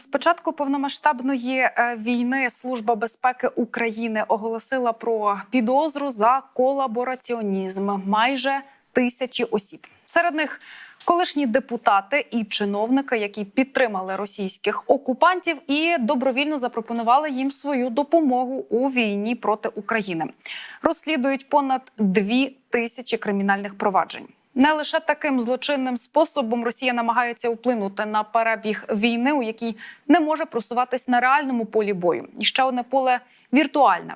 З початку повномасштабної е, війни Служба безпеки України оголосила про підозру за колабораціонізм майже тисячі осіб. Серед них колишні депутати і чиновники, які підтримали російських окупантів і добровільно запропонували їм свою допомогу у війні проти України. Розслідують понад дві тисячі кримінальних проваджень. Не лише таким злочинним способом Росія намагається вплинути на перебіг війни, у якій не може просуватись на реальному полі бою. І ще одне поле віртуальне.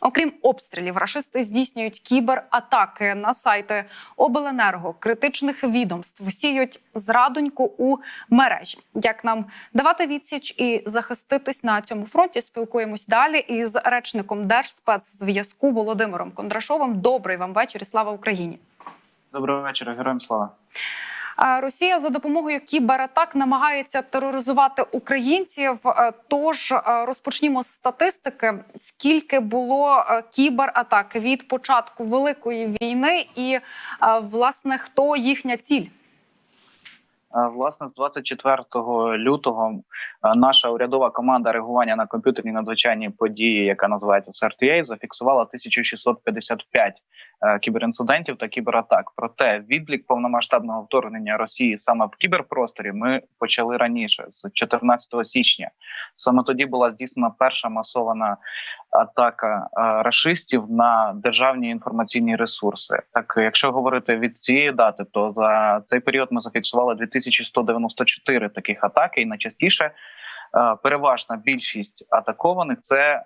Окрім обстрілів, рашисти здійснюють кібератаки на сайти обленерго, критичних відомств, сіють зрадоньку у мережі. Як нам давати відсіч і захиститись на цьому фронті? Спілкуємось далі із речником Держспецзв'язку Володимиром Кондрашовим. Добрий вам вечір і слава Україні! Доброго вечора, героям слава. Росія за допомогою кібератак намагається тероризувати українців. Е, Тож е, розпочнімо з статистики. Скільки було е, кібератак від початку великої війни, і власне хто їхня ціль? Власне, з 24 лютого наша урядова команда реагування на комп'ютерні надзвичайні події, яка називається CRTA, зафіксувала 1655 е, кіберінцидентів та кібератак. Проте відлік повномасштабного вторгнення Росії саме в кіберпросторі ми почали раніше, з 14 січня. Саме тоді була здійснена перша масована атака е, рашистів на державні інформаційні ресурси. Так, якщо говорити від цієї дати, то за цей період ми зафіксували 2194 таких атаки, і найчастіше. Е, Переважна більшість атакованих це е,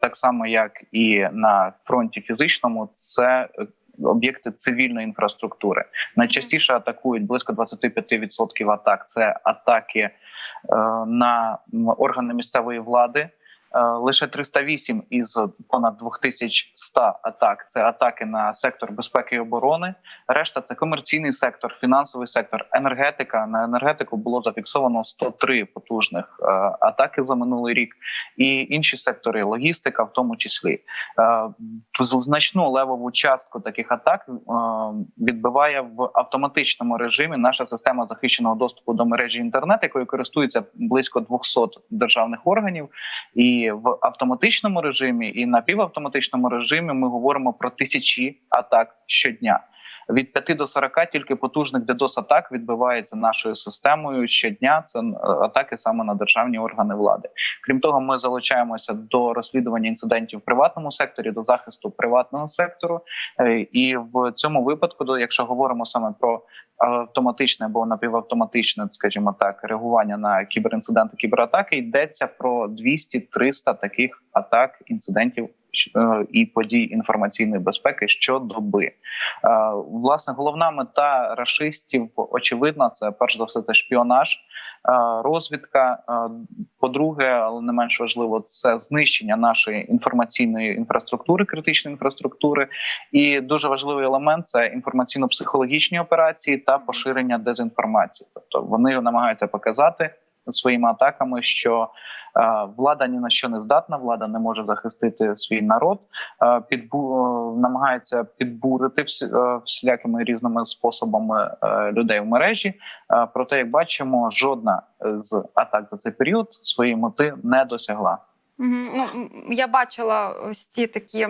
так само, як і на фронті фізичному, це е, об'єкти цивільної інфраструктури. Найчастіше атакують близько 25% атак. Це атаки на органи місцевої влади. Е, Лише 308 із понад 2100 атак це атаки на сектор безпеки і оборони. Решта це комерційний сектор, фінансовий сектор, енергетика. На енергетику було зафіксовано 103 потужних е, атаки за минулий рік, і інші сектори, логістика, в тому числі. Е, в значну левову частку таких атак відбиває в автоматичному режимі наша система захищеного доступу до мережі інтернет, якою користується близько 200 державних органів. І в автоматичному режимі, і напівавтоматичному режимі ми говоримо про тисячі атак щодня. Від 5 до 40 тільки потужних DDoS атак відбувається нашою системою щодня. Це е, атаки саме на державні органи влади. Крім того, ми залучаємося до розслідування інцидентів в приватному секторі, до захисту приватного сектору. Е, І в цьому випадку, до- якщо говоримо саме про автоматичне або напівавтоматичне, скажімо так, реагування на кіберінциденти, кібератаки, йдеться про 200-300 таких атак, інцидентів і подій інформаційної безпеки щодоби. Е, Власне, головна мета рашистів очевидна. Це перш за все це шпіонаж, е, розвідка. Е, По-друге, але не менш важливо, це знищення нашої інформаційної інфраструктури, критичної інфраструктури. І дуже важливий елемент це інформаційно-психологічні операції та поширення дезінформації. Тобто вони намагаються показати своїми атаками, що е, влада ні на що не здатна, влада не може захистити свій народ, е, підбу е, намагається підбурити всі, всілякими різними способами людей в мережі. Проте, як бачимо, жодна з атак за цей період своєї мети не досягла. Ну я бачила ось ці такі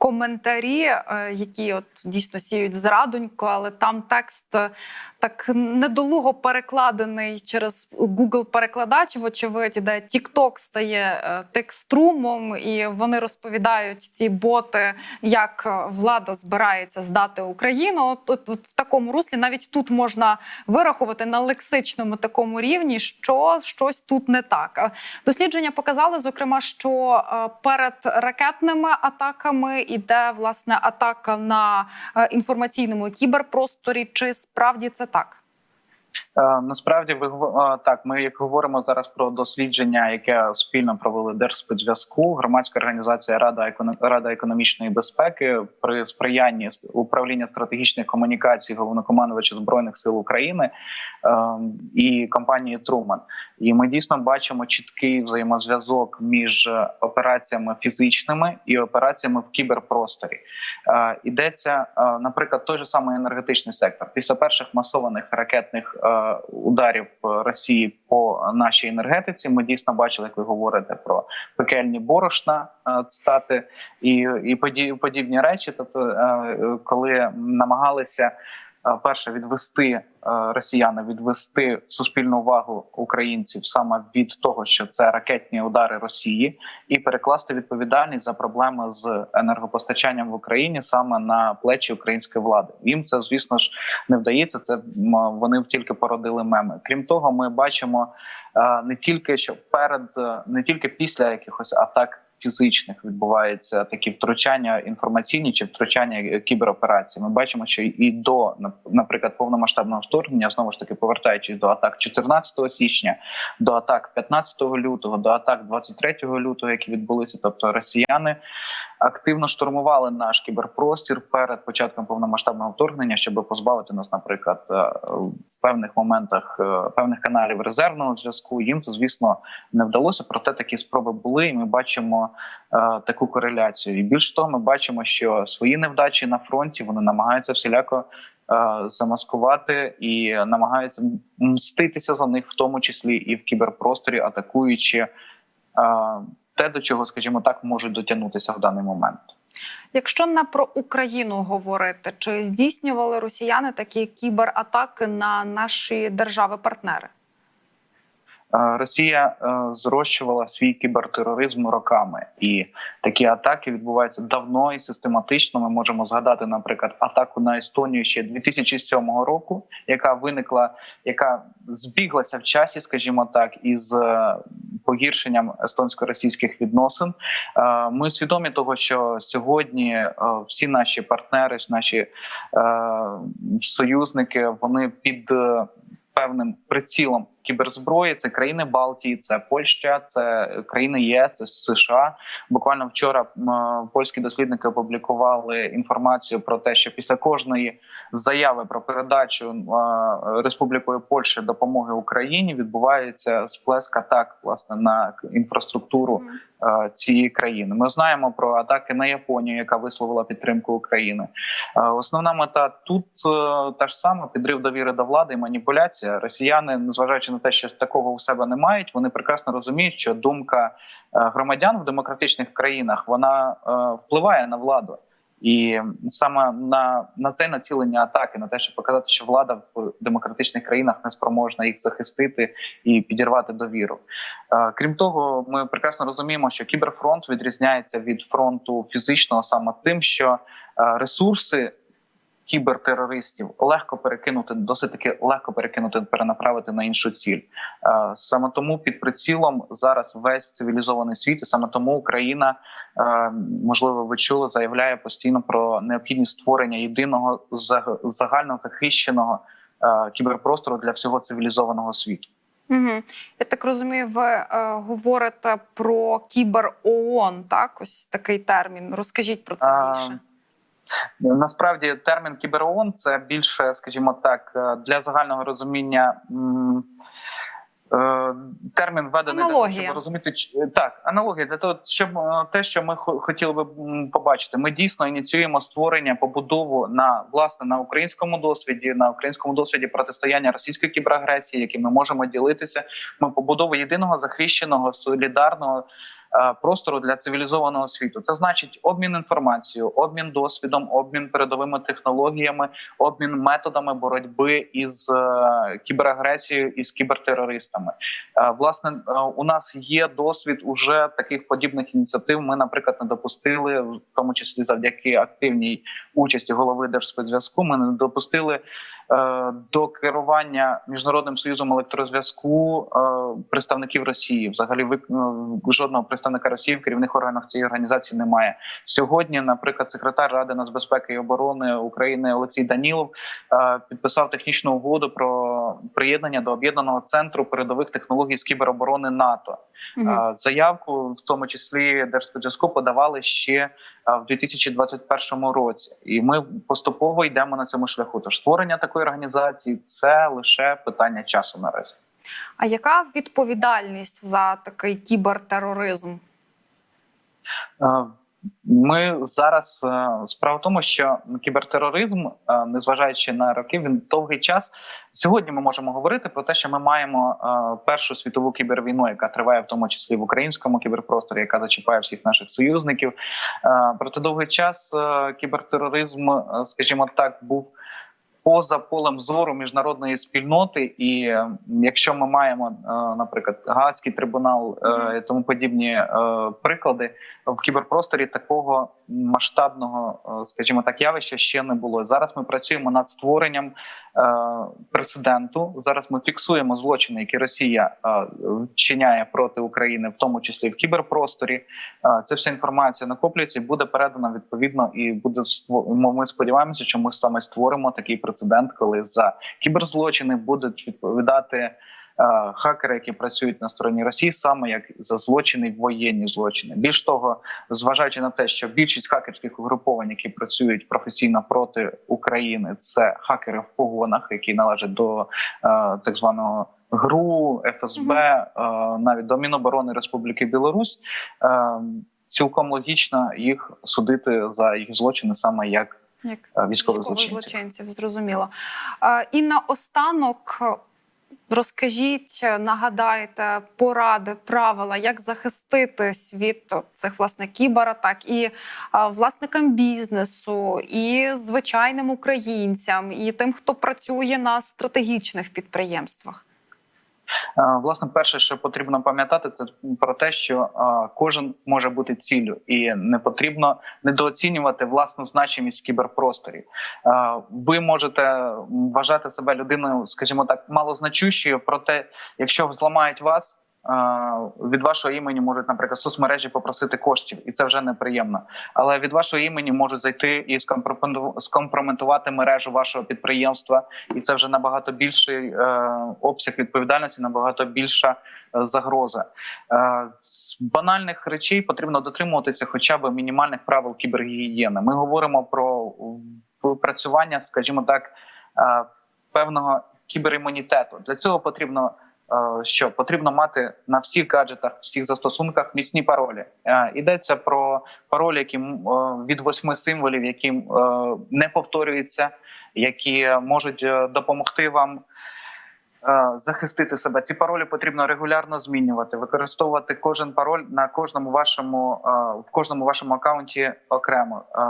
коментарі, е, які от дійсно сіють зрадоньку, але там текст е, так недолуго перекладений через Google перекладач, вочевидь, де TikTok стає е, текструмом, і вони розповідають ці боти, як влада збирається здати Україну. От, от, в такому руслі навіть тут можна вирахувати на лексичному такому рівні, що щось тут не так. Дослідження показали, зокрема, що перед ракетними атаками іде власне атака на е, інформаційному кіберпросторі. Чи справді це так? Е, Насправді ви е, так. Ми як говоримо зараз про дослідження, яке спільно провели Держспецзв'язку, громадська організація Рада. Рада економічної безпеки при сприянні управління стратегічних комунікацій головнокомандувача збройних сил України е, і компанії Труман. І ми дійсно бачимо чіткий взаємозв'язок між операціями фізичними і операціями в кіберпросторі. Йдеться, е, наприклад, той же самий енергетичний сектор. Після перших масованих ракетних ударів Росії по нашій енергетиці. Ми дійсно бачили, як ви говорите про пекельні борошна е, цитати і, і подібні речі. Тобто, е, коли намагалися е, перше відвести е, росіяни, відвести суспільну увагу українців саме від того, що це ракетні удари Росії, і перекласти відповідальність за проблеми з енергопостачанням в Україні саме на плечі української влади. Їм це звісно ж не вдається. Це вони тільки породили меми. Крім того, ми бачимо е, не тільки що перед е, не тільки після якихось атак. Фізичних відбуваються такі втручання інформаційні чи втручання е, кібероперацій. Ми бачимо, що і до наприклад повномасштабного вторгнення, знову ж таки повертаючись до атак 14 січня, до атак 15 лютого, до атак 23 лютого, які відбулися. Тобто росіяни активно штурмували наш кіберпростір перед початком повномасштабного вторгнення, щоб позбавити нас, наприклад, е, в певних моментах е, певних каналів резервного зв'язку. Їм це звісно не вдалося. Проте такі спроби були, і ми бачимо таку кореляцію. І більше того, ми бачимо, що свої невдачі на фронті вони намагаються всіляко. е, Замаскувати і намагаються мститися за них, в тому числі і в кіберпросторі, атакуючи е, те, до чого, скажімо так, можуть дотягнутися в даний момент. Якщо не про Україну говорити, чи здійснювали росіяни такі кібератаки на наші держави-партнери? Е, Росія е, зрощувала свій кібертероризм роками, і такі атаки відбуваються давно і систематично. Ми можемо згадати, наприклад, атаку на Естонію ще 2007 року, яка виникла, яка збіглася в часі, скажімо так, із е, погіршенням естонсько-російських відносин. Ми свідомі того, що сьогодні всі наші партнери, наші союзники, вони під певним прицілом кіберзброї. Це країни Балтії, це Польща, це країни ЄС, це США. Буквально вчора польські дослідники опублікували інформацію про те, що після кожної заяви про передачу е, Республікою Польща допомоги Україні відбувається сплеск атак власне на інфраструктуру е, цієї країни. Ми знаємо про атаки на Японію, яка висловила підтримку України. Е, Основна мета тут та ж сама підрив довіри до влади і маніпуляція. Росіяни, незважаючи на те, що такого у себе не мають, вони прекрасно розуміють, що думка е, громадян в демократичних країнах вона е, впливає на владу. І саме на, на це націлення атаки, на те, щоб показати, що влада в демократичних країнах не спроможна їх захистити і підірвати довіру. Е, Крім того, ми прекрасно розуміємо, що кіберфронт відрізняється від фронту фізичного саме тим, що ресурси кібертерористів легко перекинути, досить таки легко перекинути, перенаправити на іншу ціль. Е, Саме тому під прицілом зараз весь цивілізований світ, і саме тому Україна, е, можливо, ви чули, заявляє постійно про необхідність створення єдиного заг- загально захищеного е, кіберпростору для всього цивілізованого світу. Угу. Я так розумію, ви е, говорите про кібер ООН, так? Ось такий термін. Розкажіть про це більше. Насправді термін кіберООН – це більше, скажімо так, е, для загального розуміння. е, Термін введений для того, щоб розуміти так, аналогія для того, щоб е, те, що ми хо- хотіли би побачити, ми дійсно ініціюємо створення побудову на власне на українському досвіді, на українському досвіді протистояння російської кіберагресії, яким ми можемо ділитися. Ми побудову єдиного захищеного солідарного е, простору для цивілізованого світу. Це значить обмін інформацією, обмін досвідом, обмін передовими технологіями, обмін методами боротьби із е, кіберагресією і з кібертерористами. Е, Власне, е, у нас є досвід уже таких подібних ініціатив. Ми, наприклад, не допустили, в тому числі завдяки активній участі голови Держспецзв'язку. Ми не допустили е, до керування міжнародним союзом електрозв'язку е, представників Росії. Взагалі, е, жодного представника Росії в керівних органах цієї організації немає. Сьогодні, наприклад, секретар Ради нацбезпеки і оборони України Олексій Данілов е, підписав технічну угоду про приєднання до об'єднаного центру передових технологій з кібероборони НАТО. Е, Заявку, в тому числі Держспецзв'язку, подавали ще в 2021 році, і ми поступово йдемо на цьому шляху. Тож створення такої організації це лише питання часу наразі. А яка відповідальність за такий кібертероризм? Ми зараз е, справа в тому, що кібертероризм, е, незважаючи на роки, він довгий час. Сьогодні ми можемо говорити про те, що ми маємо е, першу світову кібервійну, яка триває в тому числі в українському кіберпросторі, яка зачіпає всіх наших союзників. Проте довгий час кібертероризм, скажімо так, був. Поза полем зору міжнародної спільноти, і е, якщо ми маємо, е, наприклад, Гаазький трибунал е, і тому подібні приклади, в кіберпросторі такого масштабного, скажімо так, явища ще не було. Зараз ми працюємо над створенням прецеденту. Зараз ми фіксуємо злочини, які Росія вчиняє проти України, в тому числі в кіберпросторі. Це вся інформація накоплюється і буде передана відповідно. І буде Ми сподіваємося, що ми саме створимо такий прецедент, коли за кіберзлочини будуть відповідати е, хакери, які працюють на стороні Росії, саме як за злочини, воєнні злочини. Більш того, зважаючи на те, що більшість хакерських угруповань, які працюють професійно проти України, це хакери в погонах, які належать до е, так званого. ГРУ, ФСБ, е, навіть до Міноборони Республіки Білорусь, е, цілком логічно їх судити за їх злочини саме як військових військових злочинців. злочинців, зрозуміло. І наостанок е, розкажіть, е, нагадайте поради, правила, як захиститись від цих власне кібератак і е, власникам бізнесу, і звичайним українцям, і тим, хто працює на стратегічних підприємствах. Е, Власне, перше, що потрібно пам'ятати, це про те, що е, кожен може бути ціллю, і не потрібно недооцінювати власну значимість в кіберпросторі. Е, Ви можете вважати себе людиною, скажімо так, малозначущою, проте, якщо зламають вас. Від вашого імені можуть, наприклад, соцмережі попросити коштів, і це вже неприємно. Але від вашого імені можуть зайти і скомпромету- скомпрометувати мережу вашого підприємства, і це вже набагато більший е, обсяг відповідальності, набагато більша е, загроза. Е, з банальних речей потрібно дотримуватися, хоча б мінімальних правил кібергігієни. Ми говоримо про випрацювання, скажімо так, певного кіберимунітету. Для цього потрібно. Е, Що потрібно мати на всіх гаджетах, всіх застосунках міцні паролі. Е, Йдеться про паролі, які е, від восьми символів, які не повторюються, які можуть допомогти вам захистити себе. Ці паролі потрібно регулярно змінювати, використовувати кожен пароль на кожному вашому в кожному вашому акаунті окремо. Е,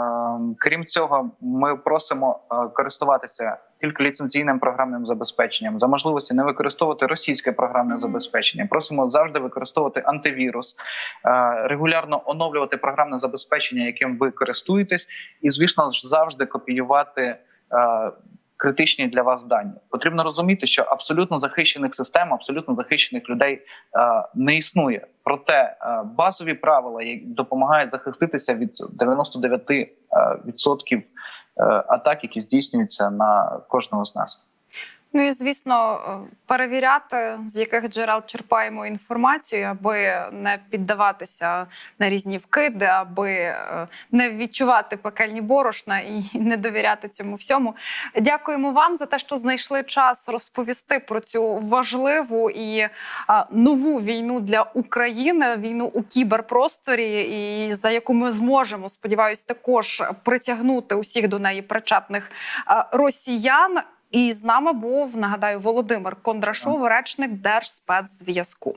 Крім цього, ми просимо користуватися тільки ліцензійним програмним забезпеченням за можливості не використовувати російське програмне забезпечення. Просимо завжди використовувати антивірус, е, регулярно оновлювати програмне забезпечення, яким ви користуєтесь, і звісно ж завжди копіювати. е, Критичні для вас дані потрібно розуміти, що абсолютно захищених систем, абсолютно захищених людей е, не існує. Проте базові правила які допомагають захиститися від 99% е, відсотків е, атак, які здійснюються на кожного з нас. Ну і звісно, е, перевіряти, з яких джерел черпаємо інформацію, аби не піддаватися на різні вкиди, аби е, не відчувати пекельні борошна і не довіряти цьому всьому. Дякуємо вам за те, що знайшли час розповісти про цю важливу і нову війну для України, війну у кіберпросторі, і за яку ми зможемо, сподіваюсь, також притягнути усіх до неї причетних росіян. І з нами був нагадаю Володимир Кондрашов, речник Держспецзв'язку.